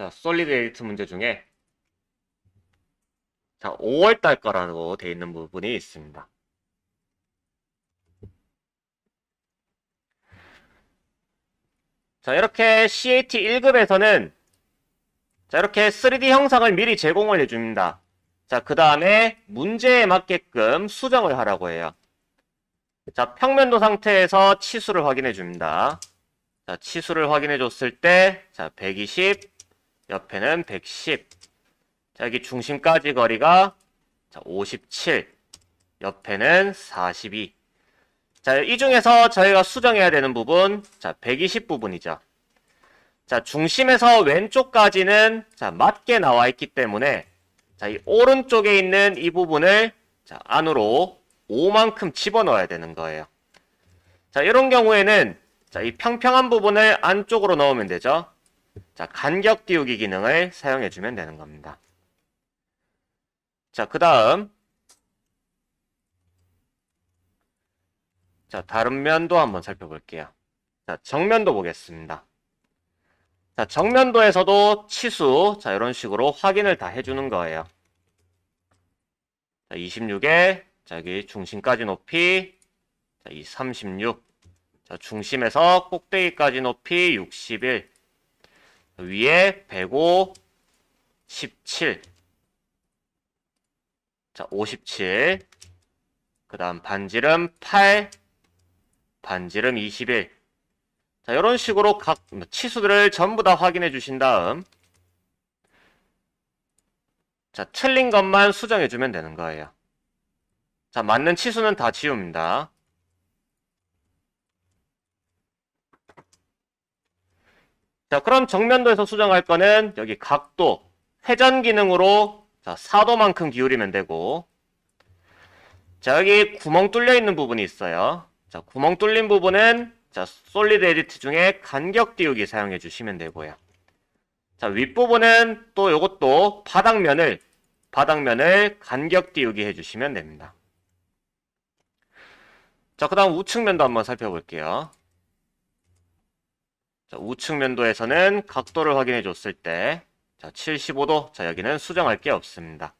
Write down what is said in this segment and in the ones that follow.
자, 솔리드 에디트 문제 중에 자, 5월 달 거라고 되어 있는 부분이 있습니다. 자, 이렇게 CAT 1급에서는 자, 이렇게 3D 형상을 미리 제공을 해줍니다. 자, 그 다음에 문제에 맞게끔 수정을 하라고 해요. 자, 평면도 상태에서 치수를 확인해 줍니다. 자, 치수를 확인해 줬을 때, 자, 120, 옆에는 110. 자, 여기 중심까지 거리가, 자, 57. 옆에는 42. 자, 이 중에서 저희가 수정해야 되는 부분, 자, 120 부분이죠. 자, 중심에서 왼쪽까지는, 자, 맞게 나와 있기 때문에, 자, 이 오른쪽에 있는 이 부분을, 자, 안으로 5만큼 집어넣어야 되는 거예요. 자, 이런 경우에는, 자, 이 평평한 부분을 안쪽으로 넣으면 되죠. 자, 간격 띄우기 기능을 사용해 주면 되는 겁니다. 자, 그 다음. 자, 다른 면도 한번 살펴볼게요. 자, 정면도 보겠습니다. 자, 정면도에서도 치수, 자, 이런 식으로 확인을 다 해주는 거예요. 자, 26에, 자, 여기 중심까지 높이, 자, 이 36. 자, 중심에서 꼭대기까지 높이 61. 위에 105, 17. 자, 57. 그 다음 반지름 8, 반지름 21. 자, 이런 식으로 각 치수들을 전부 다 확인해 주신 다음, 자, 틀린 것만 수정해 주면 되는 거예요. 자, 맞는 치수는 다 지웁니다. 자, 그럼 정면도에서 수정할 거는 여기 각도, 회전 기능으로 자, 4도만큼 기울이면 되고, 자, 여기 구멍 뚫려 있는 부분이 있어요. 자, 구멍 뚫린 부분은 자, 솔리드 에디트 중에 간격 띄우기 사용해 주시면 되고요. 자, 윗부분은 또 이것도 바닥면을 바닥면을 간격 띄우기 해 주시면 됩니다. 자, 그다음 우측면도 한번 살펴볼게요. 자, 우측 면도에서는 각도를 확인해 줬을 때 자, 75도. 자, 여기는 수정할 게 없습니다.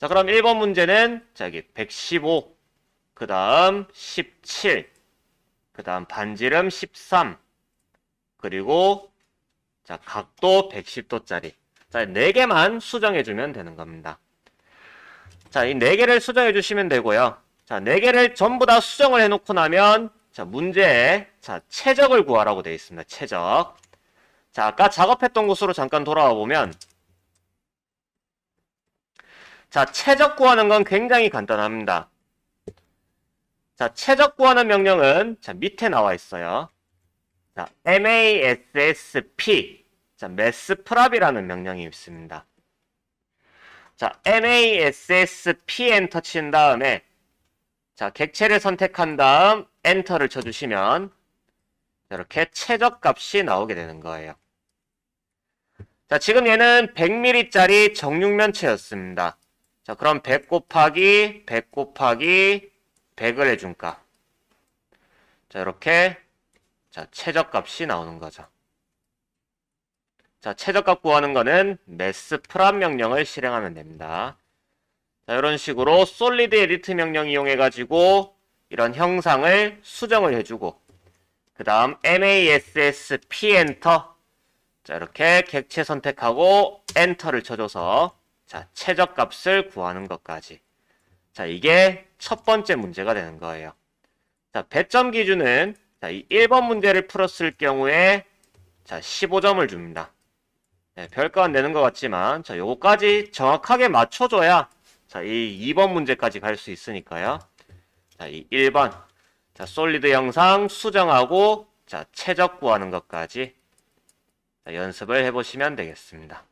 자, 그럼 1번 문제는 자, 여기 115. 그 다음 17. 그 다음 반지름 13. 그리고 자, 각도 110도짜리. 자, 4개만 수정해 주면 되는 겁니다. 자, 이 4개를 수정해 주시면 되고요. 자, 4개를 전부 다 수정을 해 놓고 나면 자, 문제에 자, 최적을 구하라고 되어 있습니다. 최적. 자, 아까 작업했던 곳으로 잠깐 돌아와 보면 자, 최적 구하는 건 굉장히 간단합니다. 자, 최적 구하는 명령은 자, 밑에 나와 있어요. 자, massp 자, massprap이라는 명령이 있습니다. 자, massp 엔터 친 다음에 자, 객체를 선택한 다음 엔터를 쳐 주시면 이렇게 최저값이 나오게 되는 거예요. 자, 지금 얘는 100mm짜리 정육면체였습니다. 자, 그럼 100 곱하기 100 곱하기 100을 해준 값. 자, 이렇게 자, 최저값이 나오는 거죠. 자, 최저값 구하는 거는 매스 프랍 명령을 실행하면 됩니다. 자, 이런 식으로 솔리드 에디트 명령 이용해 가지고 이런 형상을 수정을 해주고 그 다음 massp 엔터. 자 이렇게 객체 선택하고 엔터를 쳐줘서 자 최저값을 구하는 것까지. 자 이게 첫 번째 문제가 되는 거예요. 자 배점 기준은 자 이 1번 문제를 풀었을 경우에 자 15점을 줍니다. 네, 별거 안 되는 것 같지만 자 요거까지 정확하게 맞춰줘야 자 이 2번 문제까지 갈 수 있으니까요 자, 이 1번. 자, 솔리드 영상 수정하고 자, 최적 구하는 것까지 자, 연습을 해 보시면 되겠습니다.